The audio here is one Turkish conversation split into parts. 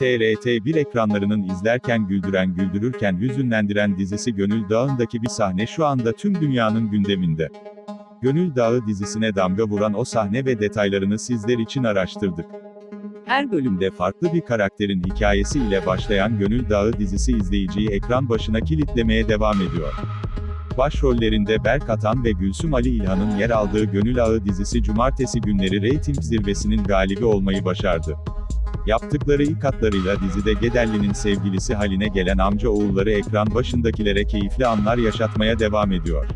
TRT1 ekranlarının izlerken güldüren güldürürken hüzünlendiren dizisi Gönül Dağı'ndaki bir sahne şu anda tüm dünyanın gündeminde. Gönül Dağı dizisine damga vuran o sahne ve detaylarını sizler için araştırdık. Her bölümde farklı bir karakterin hikayesi ile başlayan Gönül Dağı dizisi izleyiciyi ekran başına kilitlemeye devam ediyor. Başrollerinde Berk Atan ve Gülsüm Ali İlhan'ın yer aldığı Gönül Ağı dizisi cumartesi günleri reyting zirvesinin galibi olmayı başardı. Yaptıkları ilk atlarıyla dizide Gederli'nin sevgilisi haline gelen amca oğulları ekran başındakilere keyifli anlar yaşatmaya devam ediyor.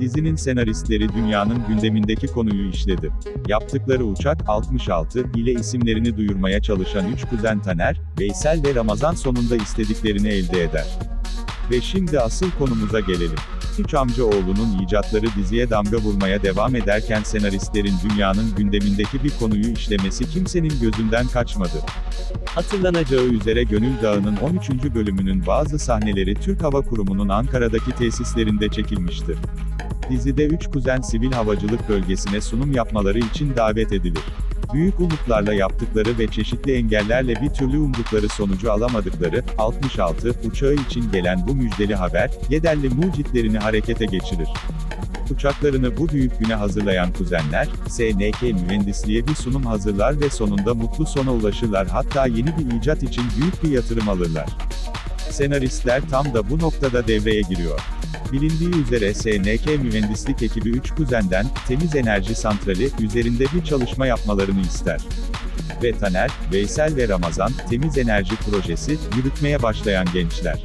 Dizinin senaristleri dünyanın gündemindeki konuyu işledi. Yaptıkları Uçak 66 ile isimlerini duyurmaya çalışan üç kuzen Taner, Veysel ve Ramazan sonunda istediklerini elde eder. Ve şimdi asıl konumuza gelelim. Üç amcaoğlunun icatları diziye damga vurmaya devam ederken senaristlerin dünyanın gündemindeki bir konuyu işlemesi kimsenin gözünden kaçmadı. Hatırlanacağı üzere Gönül Dağı'nın 13. bölümünün bazı sahneleri Türk Hava Kurumu'nun Ankara'daki tesislerinde çekilmiştir. Dizide üç kuzen sivil havacılık bölgesine sunum yapmaları için davet edilir. Büyük umutlarla yaptıkları ve çeşitli engellerle bir türlü umdukları sonucu alamadıkları, 66, uçağı için gelen bu müjdeli haber, Gederli mucitlerini harekete geçirir. Uçaklarını bu büyük güne hazırlayan kuzenler, SNK mühendisliğe bir sunum hazırlar ve sonunda mutlu sona ulaşırlar hatta yeni bir icat için büyük bir yatırım alırlar. Senaristler tam da bu noktada devreye giriyor. Bilindiği üzere SNK mühendislik ekibi 3 kuzenden, temiz enerji santrali, üzerinde bir çalışma yapmalarını ister. Ve Taner, Veysel ve Ramazan, temiz enerji projesi, yürütmeye başlayan gençler.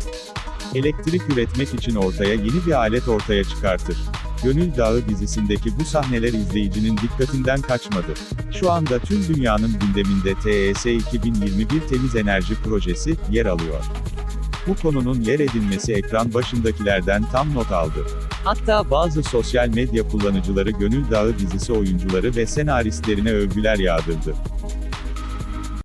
Elektrik üretmek için ortaya yeni bir alet ortaya çıkartır. Gönül Dağı dizisindeki bu sahneler izleyicinin dikkatinden kaçmadı. Şu anda tüm dünyanın gündeminde TES 2021 Temiz Enerji Projesi, yer alıyor. Bu konunun yer edinmesi ekran başındakilerden tam not aldı. Hatta bazı sosyal medya kullanıcıları Gönül Dağı dizisi oyuncuları ve senaristlerine övgüler yağdırdı.